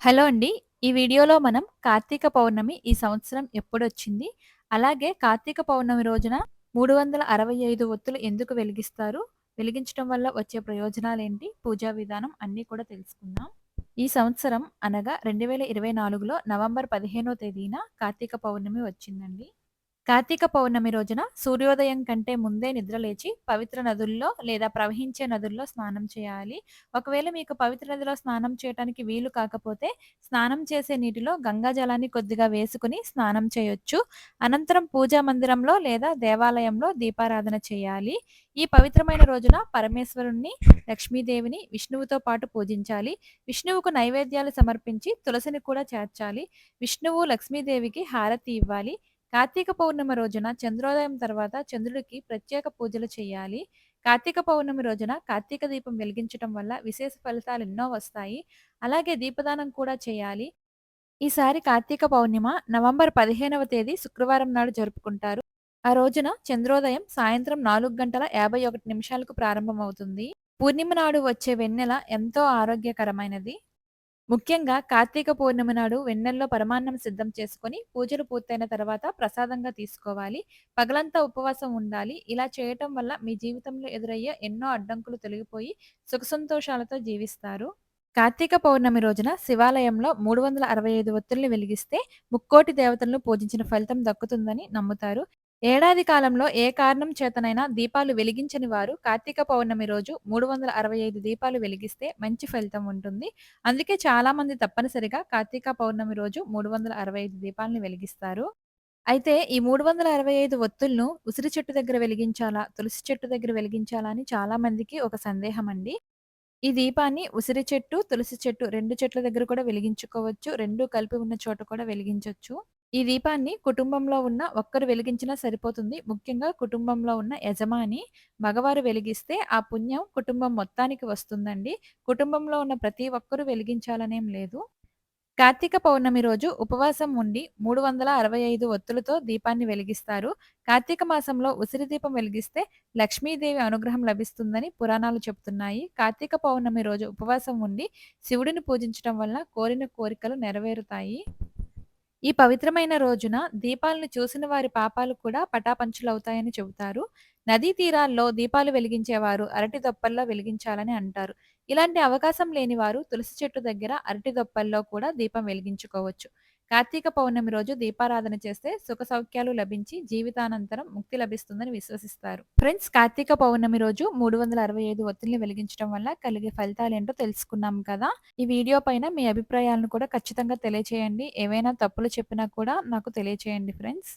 Hello అండి. ఈ వీడియోలో మనం కార్తీక పౌర్ణమి ఈ సంవత్సరం ఎప్పుడొచ్చింది? అలాగే కార్తీక పౌర్ణమి రోజున 365 ఒత్తులు ఎందుకు వెలిగిస్తారు? వెలిగించటం వల్ల వచ్చే ప్రయోజనాలేంటి? పూజా విధానం అన్నీ కూడా తెలుసుకుందాం. ఈ సంవత్సరం అనగా 2024లో నవంబర్ 15 తేదీన కార్తీక పౌర్ణమి వచ్చిందండి. కార్తీక పౌర్ణమి రోజున సూర్యోదయం కంటే ముందే నిద్రలేచి పవిత్ర నదుల్లో లేదా ప్రవహించే నదుల్లో స్నానం చేయాలి. ఒకవేళ మీకు పవిత్ర నదిలో స్నానం చేయటానికి వీలు కాకపోతే స్నానం చేసే నీటిలో గంగా జలాన్ని కొద్దిగా వేసుకుని స్నానం చేయొచ్చు. అనంతరం పూజా మందిరంలో లేదా దేవాలయంలో దీపారాధన చేయాలి. ఈ పవిత్రమైన రోజున పరమేశ్వరుణ్ణి, లక్ష్మీదేవిని, విష్ణువుతో పాటు పూజించాలి. విష్ణువుకు నైవేద్యాలు సమర్పించి తులసిని కూడా చేర్చాలి. విష్ణువు, లక్ష్మీదేవికి హారతి ఇవ్వాలి. కార్తీక పౌర్ణమి రోజున చంద్రోదయం తర్వాత చంద్రుడికి ప్రత్యేక పూజలు చేయాలి. కార్తీక పౌర్ణమి రోజున కార్తీక దీపం వెలిగించటం వల్ల విశేష ఫలితాలు ఎన్నో వస్తాయి. అలాగే దీపదానం కూడా చేయాలి. ఈసారి కార్తీక పౌర్ణిమ నవంబర్ 15వ తేదీ శుక్రవారం నాడు జరుపుకుంటారు. ఆ రోజున చంద్రోదయం సాయంత్రం నాలుగు గంటల 51 నిమిషాలకు ప్రారంభమవుతుంది. పూర్ణిమ నాడు వచ్చే వెన్నెల ఎంతో ఆరోగ్యకరమైనది. ముఖ్యంగా కార్తీక పౌర్ణమి నాడు వెన్నెల్లో పరమాన్నం సిద్ధం చేసుకొని పూజలు పూర్తయిన తర్వాత ప్రసాదంగా తీసుకోవాలి. పగలంతా ఉపవాసం ఉండాలి. ఇలా చేయటం వల్ల మీ జీవితంలో ఎదురయ్యే ఎన్నో అడ్డంకులు తొలగిపోయి సుఖసంతోషాలతో జీవిస్తారు. కార్తీక పౌర్ణమి రోజున శివాలయంలో 365 ఒత్తుల్ని వెలిగిస్తే ముక్కోటి దేవతలను పూజించిన ఫలితం దక్కుతుందని నమ్ముతారు. ఏడాది కాలంలో ఏ కారణం చేతనైనా దీపాలు వెలిగించని వారు కార్తీక పౌర్ణమి రోజు 365 దీపాలు వెలిగిస్తే మంచి ఫలితం ఉంటుంది. అందుకే చాలామంది తప్పనిసరిగా కార్తీక పౌర్ణమి రోజు 365 దీపాలను వెలిగిస్తారు. అయితే ఈ 365 ఒత్తులను ఉసిరి చెట్టు దగ్గర వెలిగించాలా? తులసి చెట్టు దగ్గర వెలిగించాలా? అని చాలా మందికి ఒక సందేహం అండి. ఈ దీపాన్ని ఉసిరి చెట్టు, తులసి చెట్టు రెండు చెట్ల దగ్గర కూడా వెలిగించుకోవచ్చు. రెండు కలిపి ఉన్న చోట కూడా వెలిగించవచ్చు ఈ దీపాన్ని కుటుంబంలో ఉన్న ఒక్కరు వెలిగించినా సరిపోతుంది. ముఖ్యంగా కుటుంబంలో ఉన్న యజమాని, మగవారు వెలిగిస్తే ఆ పుణ్యం కుటుంబం మొత్తానికి వస్తుందండి. కుటుంబంలో ఉన్న ప్రతి ఒక్కరూ వెలిగించాలనేం లేదు. కార్తీక పౌర్ణమి రోజు ఉపవాసం ఉండి 365 ఒత్తులతో దీపాన్ని వెలిగిస్తారు. కార్తీక మాసంలో ఉసిరి దీపం వెలిగిస్తే లక్ష్మీదేవి అనుగ్రహం లభిస్తుందని పురాణాలు చెబుతున్నాయి. కార్తీక పౌర్ణమి రోజు ఉపవాసం ఉండి శివుడిని పూజించటం వల్ల కోరిన కోరికలు నెరవేరుతాయి. ఈ పవిత్రమైన రోజున దీపాలను చూసిన వారి పాపాలు కూడా పటాపంచులవుతాయని చెబుతారు. నదీ తీరాల్లో దీపాలు వెలిగించేవారు అరటి దొప్పల్లో వెలిగించాలని అంటారు. ఇలాంటి అవకాశం లేని వారు తులసి చెట్టు దగ్గర అరటి దొప్పల్లో కూడా దీపం వెలిగించుకోవచ్చు. కార్తీక పౌర్ణమి రోజు దీపారాధన చేస్తే సుఖ సౌఖ్యాలు లభించి జీవితానంతరం ముక్తి లభిస్తుందని విశ్వసిస్తారు. ఫ్రెండ్స్ కార్తీక పౌర్ణమి రోజు మూడు వందల అరవై ఐదు ఒత్తిడిని వెలిగించడం వల్ల కలిగే ఫలితాలు ఏంటో తెలుసుకున్నాం కదా! ఈ వీడియో పైన మీ అభిప్రాయాలను కూడా ఖచ్చితంగా తెలియచేయండి. ఏవైనా తప్పులు చెప్పినా కూడా నాకు తెలియచేయండి ఫ్రెండ్స్.